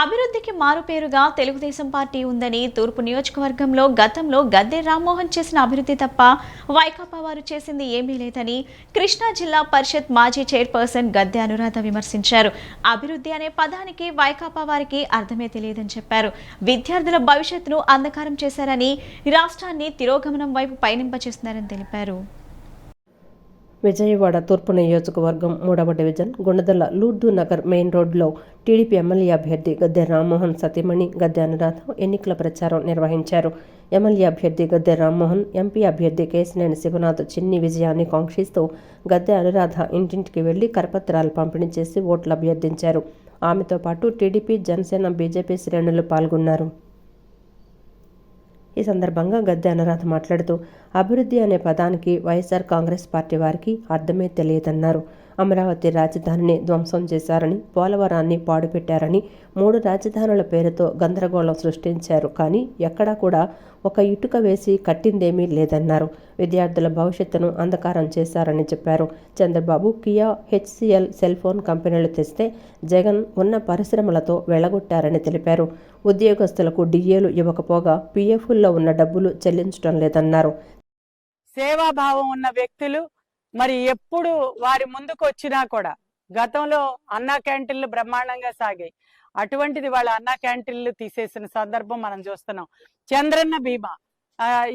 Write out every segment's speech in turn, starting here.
అభివృద్ధికి మారుపేరుగా తెలుగుదేశం పార్టీ ఉందని తూర్పు నియోజకవర్గంలో గతంలో గద్దె రామ్మోహన్ చేసిన అభివృద్ధి తప్ప వైకాపా వారు చేసింది ఏమీ లేదని కృష్ణా జిల్లా పరిషత్ మాజీ చైర్పర్సన్ గద్దె అనురాధ విమర్శించారు. అభివృద్ధి అనే పదానికి వైకాపా వారికి అర్థమే తెలియదని చెప్పారు. విద్యార్థుల భవిష్యత్తును అంధకారం చేశారని రాష్ట్రాన్ని తిరోగమనం వైపు పయనింపచేస్తున్నారని తెలిపారు. విజయవాడ తూర్పు నియోజకవర్గం మూడవ డివిజన్ గుండదల లూర్దు నగర్ మెయిన్ రోడ్లో టీడీపీ ఎమ్మెల్యే అభ్యర్థి గద్దె రామ్మోహన్ సతీమణి గద్దె అనురాధ ఎన్నికల ప్రచారం నిర్వహించారు. ఎమ్మెల్యే అభ్యర్థి గద్దె రామ్మోహన్ ఎంపీ అభ్యర్థి కేసినేని శివనాథ్ చిన్ని విజయాన్ని కాంక్షిస్తూ గద్దె అనురాధ ఇంటింటికి వెళ్ళి కరపత్రాలు పంపిణీ చేసి ఓట్లు అభ్యర్థించారు. ఆమెతో పాటు టీడీపీ జనసేన బీజేపీ శ్రేణులు పాల్గొన్నారు. ఈ సందర్భంగా గద్దె అనురాధ మాట్లాడుతూ అభివృద్ధి అనే పదానికి వైఎస్ఆర్ కాంగ్రెస్ పార్టీ వారికి అర్థమే తెలియదన్నారు. అమరావతి రాజధానిని ధ్వంసం చేశారని పోలవరాన్ని పాడుపెట్టారని మూడు రాజధానుల పేరుతో గందరగోళం సృష్టించారు. కానీ ఎక్కడా కూడా ఒక ఇటుక వేసి కట్టిందేమీ లేదన్నారు. విద్యార్థుల భవిష్యత్తును అంధకారం చేశారని చెప్పారు. Chandrababu Kia HCL cell phone కంపెనీలు తెస్తే జగన్ ఉన్న పరిశ్రమలతో వెళ్ళగొట్టారని తెలిపారు. ఉద్యోగస్తులకు డిఏలు ఇవ్వకపోగా పీఎఫ్ల్లో ఉన్న డబ్బులు చెల్లించడం లేదన్నారు. సేవాభావం ఉన్న వ్యక్తులు మరి ఎప్పుడు వారి ముందుకు వచ్చినా కూడా గతంలో అన్నా క్యాంటీన్లు బ్రహ్మాండంగా సాగాయి. అటువంటిది వాళ్ళ అన్నా క్యాంటీన్లు తీసేసిన సందర్భం మనం చూస్తున్నాం. చంద్రన్న బీమా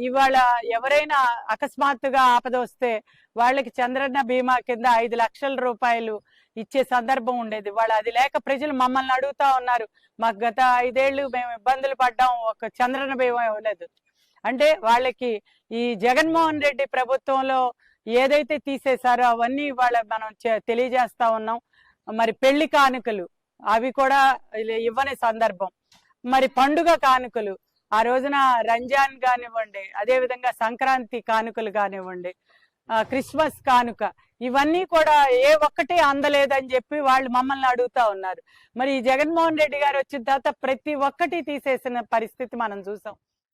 ఇవాళ ఎవరైనా అకస్మాత్తుగా ఆపద వస్తే వాళ్ళకి చంద్రన్న బీమా కింద ఐదు లక్షల రూపాయలు ఇచ్చే సందర్భం ఉండేది. వాళ్ళు అది లేక ప్రజలు మమ్మల్ని అడుగుతా ఉన్నారు. మాకు గత ఐదేళ్ళు మేము ఇబ్బందులు పడ్డాం. ఒక చంద్రన్న బీమా ఇవ్వలేదు. అంటే వాళ్ళకి ఈ జగన్మోహన్ రెడ్డి ప్రభుత్వంలో ఏదైతే తీసేశారో అవన్నీ ఇవాళ మనం తెలియజేస్తా ఉన్నాం. మరి పెళ్ళి కానుకలు అవి కూడా ఇవ్వని సందర్భం. మరి పండుగ కానుకలు ఆ రోజున రంజాన్ కానివ్వండి అదే విధంగా సంక్రాంతి కానుకలు కానివ్వండి క్రిస్మస్ కానుక ఇవన్నీ కూడా ఏ ఒక్కటి అందలేదని చెప్పి వాళ్ళు మమ్మల్ని అడుగుతా ఉన్నారు. మరి ఈ జగన్మోహన్ రెడ్డి గారు వచ్చిన తర్వాత ప్రతి ఒక్కటి తీసేసిన పరిస్థితి మనం చూసాం.